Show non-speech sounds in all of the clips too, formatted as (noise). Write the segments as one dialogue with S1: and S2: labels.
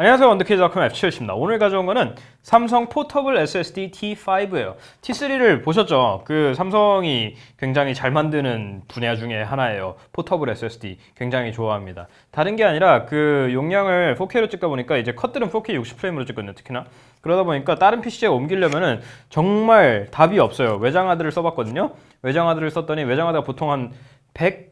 S1: 안녕하세요 원더키즈닷컴 F7입니다. 오늘 가져온 거는 삼성 포터블 SSD T5예요. T3를 보셨죠? 그 삼성이 굉장히 잘 만드는 분야 중에 하나예요. 포터블 SSD 굉장히 좋아합니다. 다른 게 아니라 그 용량을 4K로 찍다 보니까 이제 컷들은 4K 60프레임으로 찍거든요. 특히나 그러다 보니까 다른 PC에 옮기려면은 정말 답이 없어요. 외장하드를 써봤거든요. 외장하드를 썼더니 외장하드가 보통 한 100,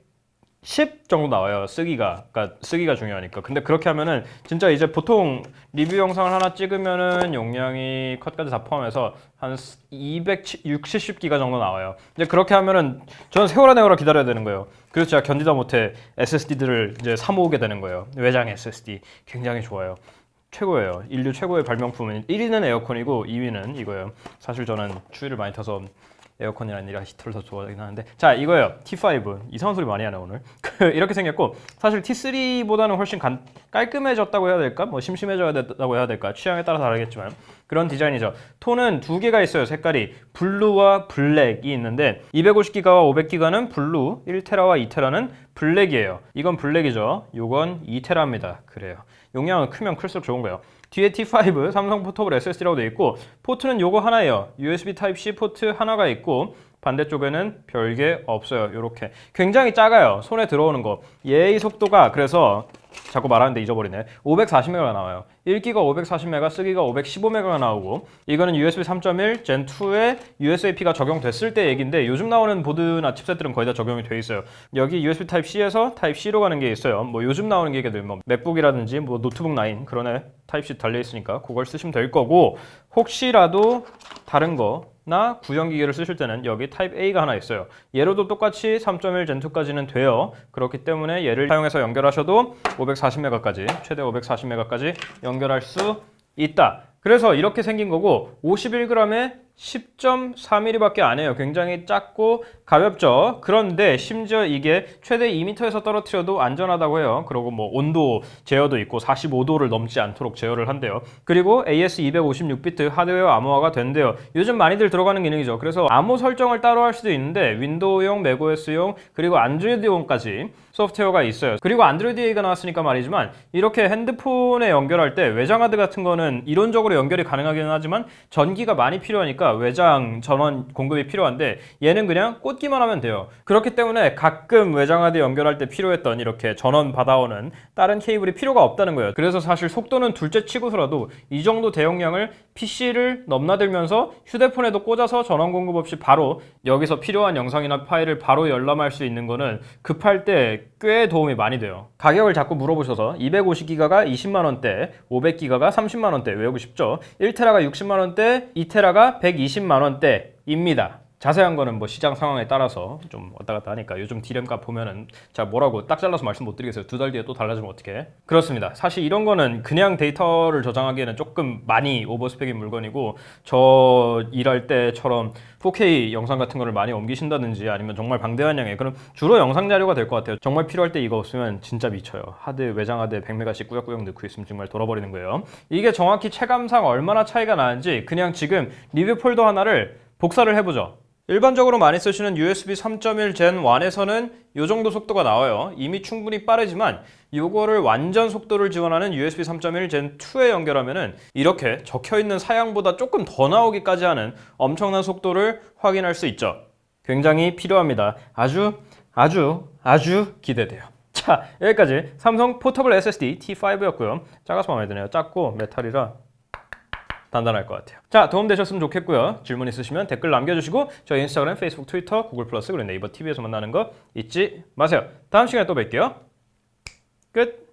S1: 10 정도 나와요 쓰기가. 그러니까 쓰기가 중요하니까. 근데 그렇게 하면은 진짜 이제 보통 리뷰 영상을 하나 찍으면은 용량이 컷까지 다 포함해서 한 260기가 정도 나와요. 이제 그렇게 하면은 저는 세월아 내월아 기다려야 되는 거예요. 그래서 제가 견디다 못해 SSD들을 이제 사 모으게 되는 거예요. 외장 SSD 굉장히 좋아요. 최고예요. 인류 최고의 발명품은 1위는 에어컨이고 2위는 이거예요. 사실 저는 추위를 많이 타서 에어컨이 아니라 히터를 더 좋아하긴 하는데. 자 이거예요. T5 이상한 소리 많이 하네 오늘. (laughs) 그 이렇게 생겼고 사실 T3보다는 훨씬 간- 깔끔해졌다고 해야 될까? 뭐 심심해져야 됐다고 해야 될까? 취향에 따라 다르겠지만. 그런 디자인이죠. 톤은 두 개가 있어요 색깔이. 블루와 블랙이 있는데 250기가와 500기가는 블루 1테라와 2테라는 블랙이에요 이건 블랙이죠 요건 2테라입니다 그래요 용량은 크면 클수록 좋은 거예요 뒤에 T5 삼성 포터블 SSD라고 되어 있고 포트는 요거 하나예요. USB Type-C 포트 하나가 있고 반대쪽에는 별게 없어요. 요렇게 굉장히 작아요. 손에 들어오는 거. 얘의 속도가 그래서 자꾸 말하는데 잊어버리네. 540메가가 나와요. 1기가 540메가, 쓰기가 515메가가 나오고 이거는 USB 3.1 Gen 2에 USB가 적용됐을 때 얘긴데 요즘 나오는 보드나 칩셋들은 거의 다 적용이 돼 있어요. 여기 USB Type-C에서 Type-C로 가는 게 있어요. 뭐 요즘 나오는 게 이게 뭐 맥북이라든지 뭐 노트북 9 그런 애 타입C 달려 있으니까 그걸 쓰시면 될 거고 혹시라도 다른 거나 구형 기기를 쓰실 때는 여기 타입 A가 하나 있어요. 얘로도 똑같이 3.1 Gen 2까지는 돼요. 그렇기 때문에 얘를 사용해서 연결하셔도 540메가까지 최대 540메가까지 연결할 수 있다. 그래서 이렇게 생긴 거고 51g에 10.4mm밖에 안 해요. 굉장히 작고 가볍죠. 그런데 심지어 이게 최대 2m에서 떨어뜨려도 안전하다고 해요. 그리고 뭐 온도 제어도 있고 45도를 넘지 않도록 제어를 한대요. 그리고 AS 256비트 하드웨어 암호화가 된대요. 요즘 많이들 들어가는 기능이죠. 그래서 암호 설정을 따로 할 수도 있는데 윈도우용, 맥OS용 그리고 안드로이드용까지 소프트웨어가 있어요. 그리고 안드로이드 얘기가 나왔으니까 말이지만 이렇게 핸드폰에 연결할 때 외장 하드 같은 거는 이론적으로 연결이 가능하기는 하지만 전기가 많이 필요하니까 외장 전원 공급이 필요한데 얘는 그냥 꽂기만 하면 돼요. 그렇기 때문에 가끔 외장 하드 연결할 때 필요했던 이렇게 전원 받아오는 다른 케이블이 필요가 없다는 거예요. 그래서 사실 속도는 둘째 치고서라도 이 정도 대용량을 PC를 넘나들면서 휴대폰에도 꽂아서 전원 공급 없이 바로 여기서 필요한 영상이나 파일을 바로 열람할 수 있는 거는 급할 때꽤 도움이 많이 돼요. 가격을 자꾸 물어보셔서 250기가가 20만 원대, 500기가가 30만 원대 외우고 싶죠? 1테라가 60만 원대, 2테라가 120만 원대입니다. 자세한 거는 뭐 시장 상황에 따라서 좀 왔다 갔다 하니까 요즘 디램 값 보면은 제가 뭐라고 딱 잘라서 말씀 못 드리겠어요. 두 달 뒤에 또 달라지면 어떡해? 그렇습니다. 사실 이런 거는 그냥 데이터를 저장하기에는 조금 많이 오버스펙인 물건이고 저 일할 때처럼 4K 영상 같은 거를 많이 옮기신다든지 아니면 정말 방대한 양의 그럼 주로 영상 자료가 될 것 같아요. 정말 필요할 때 이거 없으면 진짜 미쳐요. 하드 외장 하드 100메가씩 꾸역꾸역 넣고 있으면 정말 돌아버리는 거예요. 이게 정확히 체감상 얼마나 차이가 나는지 그냥 지금 리뷰 폴더 하나를 복사를 해보죠. 일반적으로 많이 쓰시는 USB 3.1 Gen 1에서는 이 정도 속도가 나와요. 이미 충분히 빠르지만 이거를 완전 속도를 지원하는 USB 3.1 Gen 2에 연결하면은 이렇게 적혀 있는 사양보다 조금 더 나오기까지 하는 엄청난 속도를 확인할 수 있죠. 굉장히 필요합니다. 아주 아주 아주 기대돼요. 자 여기까지 삼성 포터블 SSD T5였고요. 작아서 마음에 드네요. 작고 메탈이라 단단할 것 같아요. 자, 도움되셨으면 좋겠고요. 질문 있으시면 댓글 남겨주시고 저희 인스타그램, 페이스북, 트위터, 구글 플러스 그리고 네이버 TV에서 만나는 거 잊지 마세요. 다음 시간에 또 뵐게요. 끝.